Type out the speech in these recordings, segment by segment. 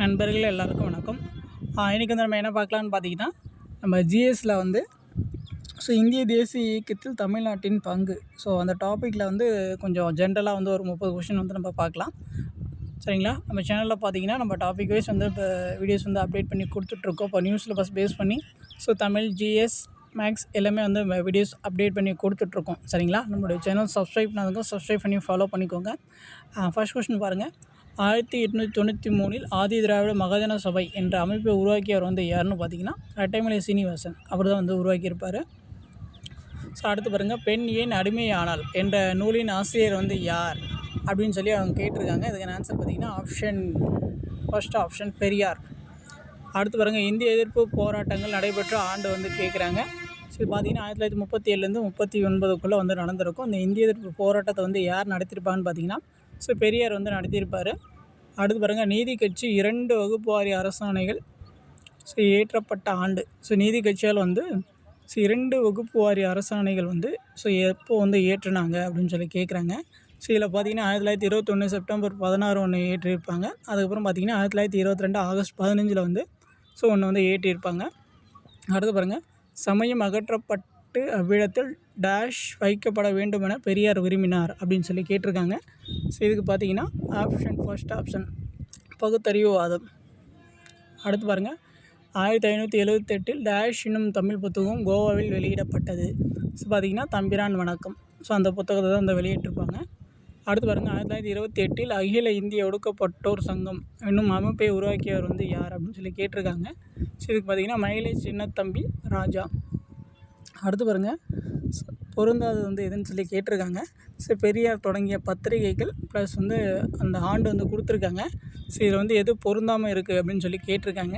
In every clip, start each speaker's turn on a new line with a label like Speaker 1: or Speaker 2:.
Speaker 1: நண்பர்கள் எல்லாருக்கும் வணக்கம். இன்றைக்கி வந்து நம்ம என்ன பார்க்கலான்னு பார்த்தீங்கன்னா நம்ம ஜிஎஸ்சில் வந்து ஸோ இந்திய தேசிய இயக்கத்தில் தமிழ்நாட்டின் பங்கு. ஸோ அந்த டாப்பிக்கில் வந்து கொஞ்சம் ஜென்ரலாக வந்து ஒரு முப்பது கொஷின் வந்து நம்ம பார்க்கலாம். சரிங்களா? நம்ம சேனலில் பார்த்தீங்கன்னா நம்ம டாபிக் வைஸ் வந்து இப்போ வீடியோஸ் வந்து அப்டேட் பண்ணி கொடுத்துட்ருக்கோம். இப்போ நியூஸில் பஸ் பேஸ் பண்ணி ஸோ தமிழ் ஜிஎஸ் மேக்ஸ் எல்லாமே வந்து வீடியோஸ் அப்டேட் பண்ணி கொடுத்துட்ருக்கோம். சரிங்களா? நம்மளுடைய சேனல் சப்ஸ்கிரைப் பண்ணாதவங்க சப்ஸ்கிரைப் பண்ணி ஃபாலோ பண்ணிக்கோங்க. ஃபஸ்ட் கொஷின் பாருங்கள் ஆயிரத்தி எட்நூற்றி தொண்ணூற்றி மூணில் ஆதி திராவிட மகாஜன சபை என்ற அமைப்பை உருவாக்கியவர் வந்து யாருன்னு பார்த்தீங்கன்னா ரெட்டைமலை சீனிவாசன். அவர் தான் வந்து உருவாக்கியிருப்பார். ஸோ அடுத்து பாருங்கள் பெண் ஏன் அடிமையானால் என்ற நூலின் ஆசிரியர் வந்து யார் அப்படின்னு சொல்லி அவங்க கேட்டிருக்காங்க. இதுக்கான ஆன்சர் பார்த்தீங்கன்னா ஆப்ஷன் ஃபர்ஸ்ட் ஆப்ஷன் பெரியார். அடுத்து பாருங்கள் இந்திய எதிர்ப்பு போராட்டங்கள் நடைபெற்ற ஆண்டு வந்து கேட்குறாங்க. சரி பார்த்தீங்கன்னா ஆயிரத்தி தொள்ளாயிரத்தி முப்பத்தி ஏழுலேருந்து முப்பத்தி ஒன்பதுக்குள்ளே வந்து நடந்திருக்கும். இந்த இந்திய எதிர்ப்பு போராட்டத்தை வந்து யார் நடத்தியிருப்பான்னு பார்த்தீங்கன்னா ஸோ பெரியார் வந்து நடத்தியிருப்பார். அடுத்து பாருங்கள் நீதி கட்சி இரண்டு வகுப்புவாரி அரசாணைகள் ஸோ ஏற்றப்பட்ட ஆண்டு. ஸோ நீதி கட்சியால் வந்து ஸோ இரண்டு வகுப்புவாரி அரசாணைகள் வந்து ஸோ எப்போ வந்து ஏற்றினாங்க அப்படின்னு சொல்லி கேட்குறாங்க ஸோ இதில் பார்த்தீங்கன்னா ஆயிரத்தி தொள்ளாயிரத்தி இருபத்தொன்று செப்டம்பர் பதினாறு ஒன்று ஏற்றிருப்பாங்க. அதுக்கப்புறம் பார்த்தீங்கன்னா ஆயிரத்தி தொள்ளாயிரத்தி இருபத்தி ரெண்டு ஆகஸ்ட் பதினஞ்சில் வந்து ஸோ ஒன்று வந்து ஏற்றியிருப்பாங்க அடுத்து பாருங்கள் சமயம் அகற்றப்பட் அவ்விடத்தில் டேஷ் வைக்கப்பட வேண்டும் என பெரியார் விரும்பினார் அப்படின்னு சொல்லி கேட்டிருக்காங்க. ஸோ இதுக்கு பார்த்தீங்கன்னா ஆப்ஷன் ஃபர்ஸ்ட் ஆப்ஷன் பகுத்தறிவுவாதம் அடுத்து பாருங்கள் ஆயிரத்தி ஐநூற்றி எழுவத்தெட்டில் டேஷ் என்னும் தமிழ் புத்தகம் கோவாவில் வெளியிடப்பட்டது. ஸோ பார்த்தீங்கன்னா தம்பிரான் வணக்கம். ஸோ அந்த புத்தகத்தை தான் அந்த வெளியிட்டிருப்பாங்க. அடுத்து பாருங்கள் ஆயிரத்தி தொள்ளாயிரத்தி இருபத்தி எட்டில் அகில இந்திய ஒடுக்கப்பட்டோர் சங்கம் என்னும் அமைப்பை உருவாக்கியவர் வந்து யார் அப்படின்னு சொல்லி கேட்டிருக்காங்க. ஸோ இதுக்கு பார்த்தீங்கன்னா மயிலை சின்னத்தம்பி ராஜா. அடுத்து பாருங்கள் பொருந்தாதது வந்து எதுன்னு சொல்லி கேட்டிருக்காங்க. ஸோ பெரியார் தொடங்கிய பத்திரிகைகள் ப்ளஸ் வந்து அந்த ஆண்டு வந்து கொடுத்துருக்காங்க. ஸோ இதில் வந்து எது பொருந்தாமல் இருக்குது அப்படின்னு சொல்லி கேட்டிருக்காங்க.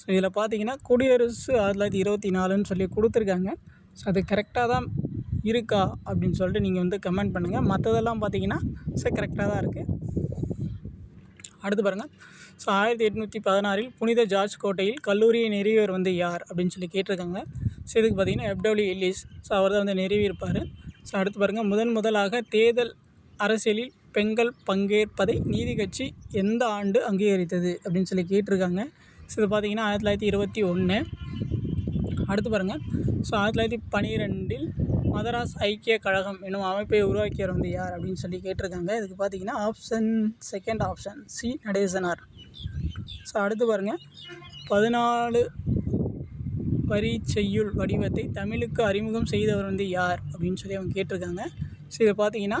Speaker 1: ஸோ இதில் பார்த்தீங்கன்னா குடியரசு ஆயிரத்தி தொள்ளாயிரத்தி இருபத்தி நாலுன்னு சொல்லி கொடுத்துருக்காங்க. ஸோ அது கரெக்டாக தான் இருக்கா அப்படின்னு சொல்லிட்டு நீங்கள் வந்து கமெண்ட் பண்ணுங்கள் மற்றதெல்லாம் பார்த்தீங்கன்னா ஸோ கரெக்டாக தான் இருக்குது அடுத்து பாருங்கள் ஸோ ஆயிரத்தி எட்நூற்றி பதினாறில் புனித ஜார்ஜ் கோட்டையில் கல்லூரியை நெறியவர் வந்து யார் அப்படின்னு சொல்லி கேட்டிருக்காங்க. ஸோ இதுக்கு பார்த்தீங்கன்னா எஃப்டபிள்யூ இல்லிஸ் ஸோ அவர் தான் வந்து நிறுவியிருப்பார் ஸோ அடுத்து பாருங்கள் முதன் முதலாக தேர்தல் அரசியலில் பெண்கள் பங்கேற்பதை நீதி கட்சி எந்த ஆண்டு அங்கீகரித்தது அப்படின்னு சொல்லி கேட்டிருக்காங்க. ஸோ இது பார்த்தீங்கன்னா ஆயிரத்தி தொள்ளாயிரத்தி இருபத்தி ஒன்று. அடுத்து பாருங்கள் ஸோ ஆயிரத்தி தொள்ளாயிரத்தி பன்னிரெண்டில் மதராஸ் ஐக்கிய கழகம் என்னும் அமைப்பை உருவாக்கியவர் வந்து யார் அப்படின்னு சொல்லி கேட்டிருக்காங்க. இதுக்கு பார்த்தீங்கன்னா option second option C Nadesanar. So அடுத்து பாருங்கள் பதினாலு வரி செய்யுள் வடிவத்தை தமிழுக்கு அறிமுகம் செய்தவர் வந்து யார்? அப்படின்னு சொல்லி அவங்க கேட்டிருக்காங்க. ஸோ இதை பார்த்தீங்கன்னா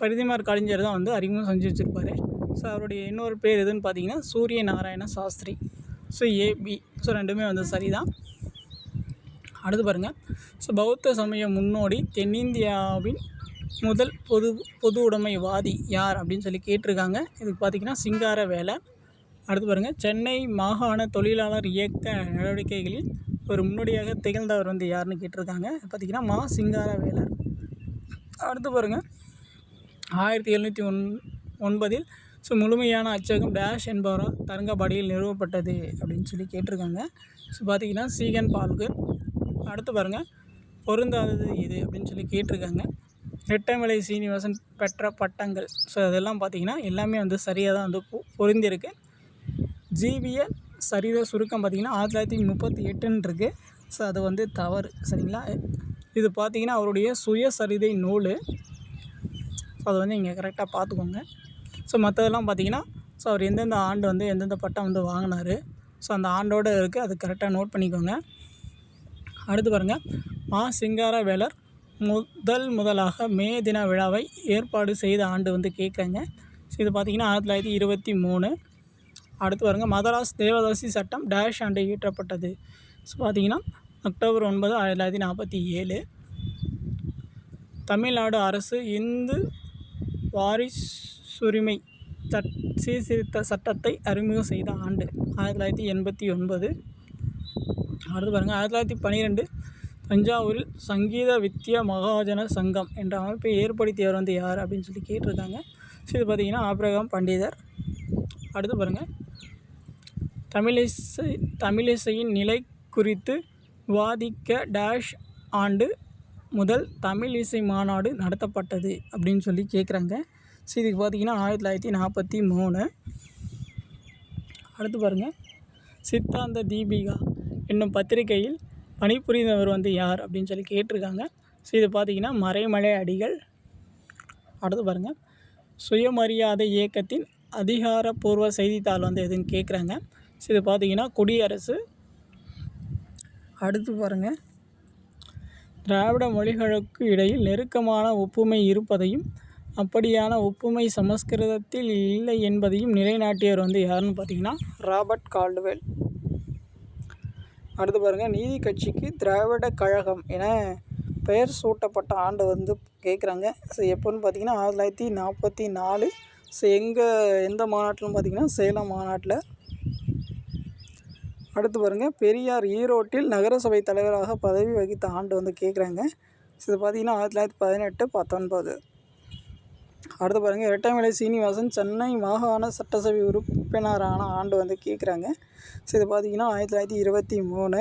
Speaker 1: பரிதிமார் கலைஞர் தான் வந்து அறிமுகம் செஞ்சு வச்சுருப்பாரு. ஸோ அவருடைய இன்னொரு பேர் எதுன்னு பார்த்தீங்கன்னா Surya Narayana Sastri so A B so ரெண்டுமே வந்து சரிதான். அடுத்து பாருங்கள் ஸோ பௌத்த சமய முன்னோடி தென்னிந்தியாவின் முதல் பொது பொது உடைமைவாதி யார்? அப்படின்னு சொல்லி கேட்டிருக்காங்க. இதுக்கு பார்த்தீங்கன்னா சிங்கார வேலை அடுத்து பாருங்கள் சென்னை மாகாண தொழிலாளர் இயக்க நடவடிக்கைகளில் ஒரு முன்னோடியாக திகழ்ந்தவர் வந்து யாருன்னு கேட்டிருக்காங்க. பார்த்தீங்கன்னா மா சிங்காரவேலர். அடுத்து பாருங்கள் ஆயிரத்தி எழுநூற்றி ஒன் ஒன்பதில் ஸோ முழுமையான அச்சகம் டேஷ் என்பவரால் தரங்கபாடியில் நிறுவப்பட்டது அப்படின்னு சொல்லி கேட்டிருக்காங்க. ஸோ பார்த்தீங்கன்னா சீகன் பால்கர். அடுத்து பாருங்கள் பொருந்தாதது எது அப்படின்னு சொல்லி கேட்டிருக்காங்க. ரெட்டமலை சீனிவாசன் பெற்ற பட்டங்கள். ஸோ அதெல்லாம் பார்த்தீங்கன்னா எல்லாமே வந்து சரியாக தான் வந்து பொருந்திருக்கு ஜீவிய சரித சுருக்கம் பார்த்திங்கன்னா ஆயிரத்தி தொள்ளாயிரத்தி முப்பத்தி எட்டுன்னு இருக்குது ஸோ அது வந்து தவறு சரிங்களா? இது பார்த்தீங்கன்னா அவருடைய சுயசரிதை நூல். ஸோ அதை வந்து இங்கே கரெக்டாக பார்த்துக்கோங்க. ஸோ மற்றதெல்லாம் பார்த்தீங்கன்னா ஸோ அவர் எந்தெந்த ஆண்டு வந்து எந்தெந்த பட்டம் வந்து வாங்கினார். ஸோ அந்த ஆண்டோடு இருக்குது அது கரெக்டாக நோட் பண்ணிக்கோங்க. அடுத்து பாருங்கள் மா சிங்கார வேலர் முதல் முதலாக மே தின விழாவை ஏற்பாடு செய்த ஆண்டு வந்து கேட்குறாங்க. ஸோ இது பார்த்தீங்கன்னா ஆயிரத்தி தொள்ளாயிரத்தி இருபத்தி மூணு. அடுத்து பாருங்கள் மதராஸ் தேவதாசி சட்டம் டேஷ் ஆண்டு இயற்றப்பட்டது. ஸோ பார்த்தீங்கன்னா அக்டோபர் ஒன்பது ஆயிரத்தி தொள்ளாயிரத்தி நாற்பத்தி ஏழு. தமிழ்நாடு அரசு இந்து வாரிசுரிமை சட் சீர்திருத்த சட்டத்தை அறிமுகம் செய்த ஆண்டு ஆயிரத்தி தொள்ளாயிரத்தி எண்பத்தி ஒன்பது. அடுத்து பாருங்கள் ஆயிரத்தி தொள்ளாயிரத்தி பன்னிரெண்டு தஞ்சாவூரில் சங்கீத வித்யா மகாஜன சங்கம் என்ற அமைப்பை ஏற்படுத்தியவர் வந்து யார் அப்படின்னு சொல்லி கேட்டிருக்காங்க. ஸோ இது பார்த்தீங்கன்னா ஆபிரகாம் பண்டிதர். அடுத்து பாருங்கள் தமிழிசை தமிழிசையின் நிலை குறித்து விவாதிக்க டேஷ் ஆண்டு முதல் தமிழ் இசை மாநாடு நடத்தப்பட்டது அப்படின்னு சொல்லி கேட்குறாங்க ஸோ இதுக்கு பார்த்தீங்கன்னா ஆயிரத்தி தொள்ளாயிரத்தி நாற்பத்தி மூணு. அடுத்து பாருங்கள் சித்தாந்த தீபிகா என்னும் பத்திரிகையில் பணிபுரிந்தவர் வந்து யார் அப்படின்னு சொல்லி கேட்டிருக்காங்க. ஸோ இது பார்த்தீங்கன்னா மறைமலை அடிகள். அடுத்து பாருங்கள் சுயமரியாதை இயக்கத்தின் அதிகாரப்பூர்வ செய்தித்தாள் வந்து எதுன்னு கேட்குறாங்க ஸோ இது பார்த்தீங்கன்னா குடியரசு. அடுத்து பாருங்கள் திராவிட மொழிகளுக்கு இடையில் நெருக்கமான ஒப்புமை இருப்பதையும் அப்படியான ஒப்புமை சமஸ்கிருதத்தில் இல்லை என்பதையும் நிலைநாட்டியவர் வந்து யாருன்னு பார்த்தீங்கன்னா ராபர்ட் கால்டுவெல். அடுத்து பாருங்கள் நீதி கட்சிக்கு திராவிட கழகம் என பெயர் சூட்டப்பட்ட ஆண்டு வந்து கேட்குறாங்க ஸோ எப்போன்னு பார்த்தீங்கன்னா ஆயிரத்தி தொள்ளாயிரத்தி நாற்பத்தி நாலு ஸோ எங்கள் எந்த மாநாட்டிலும் பார்த்தீங்கன்னா சேலம் மாநாட்டில் அடுத்து பாருங்கள் பெரியார் ஈரோட்டில் நகரசபை தலைவராக பதவி வகித்த ஆண்டு வந்து கேட்குறாங்க இது பார்த்தீங்கன்னா ஆயிரத்தி தொள்ளாயிரத்தி பதினெட்டு பத்தொன்பது. அடுத்து பாருங்கள் இரட்டைமலை சீனிவாசன் சென்னை மாகாண சட்டசபை உறுப்பினரான ஆண்டு வந்து கேட்குறாங்க ஸோ இது பார்த்தீங்கன்னா ஆயிரத்தி தொள்ளாயிரத்தி இருபத்தி மூணு.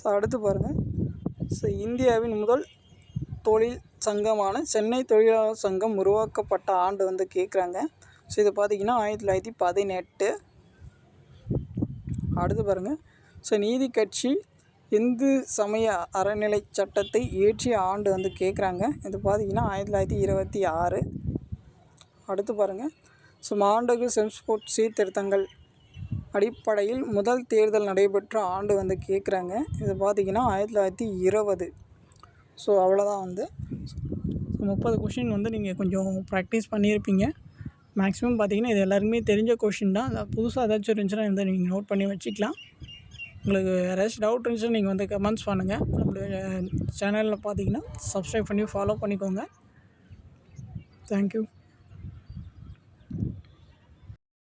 Speaker 1: ஸோ அடுத்து பாருங்கள் ஸோ இந்தியாவின் முதல் தொழில் சங்கமான சென்னை தொழிலாளர் சங்கம் உருவாக்கப்பட்ட ஆண்டு வந்து கேட்குறாங்க ஸோ இது பார்த்தீங்கன்னா ஆயிரத்தி தொள்ளாயிரத்தி பதினெட்டு. அடுத்து பாருங்கள் ஸோ நீதி கட்சி இந்து சமய அறநிலை சட்டத்தை இயற்றிய ஆண்டு வந்து கேட்குறாங்க இது பார்த்தீங்கன்னா ஆயிரத்தி தொள்ளாயிரத்தி இருபத்தி ஆறு. அடுத்து பாருங்கள் ஸோ மாண்டகு சென்ஸ்போர்ட் சீர்திருத்தங்கள் அடிப்படையில் முதல் தேர்தல் நடைபெற்ற ஆண்டு வந்து கேட்குறாங்க இது பார்த்தீங்கன்னா ஆயிரத்தி தொள்ளாயிரத்தி இருபது. ஸோ அவ்வளோதான் வந்து. ஸோ முப்பது கொஷின் வந்து நீங்கள் கொஞ்சம் ப்ராக்டிஸ் பண்ணியிருப்பீங்க மேக்ஸிமம் பார்த்தீங்கன்னா இது எல்லாருக்குமே தெரிஞ்ச கொஷின் தான். புதுசாக ஏதாச்சும் இருந்துச்சுன்னா வந்து நீங்கள் நோட் பண்ணி வச்சுக்கலாம். உங்களுக்கு ஏதாச்சும் டவுட் இருந்துச்சுன்னா நீங்கள் வந்து கமெண்ட்ஸ் பண்ணுங்கள் நம்மளுடைய சேனலில் பார்த்தீங்கன்னா சப்ஸ்கிரைப் பண்ணி ஃபாலோ பண்ணிக்கோங்க. தேங்க்யூ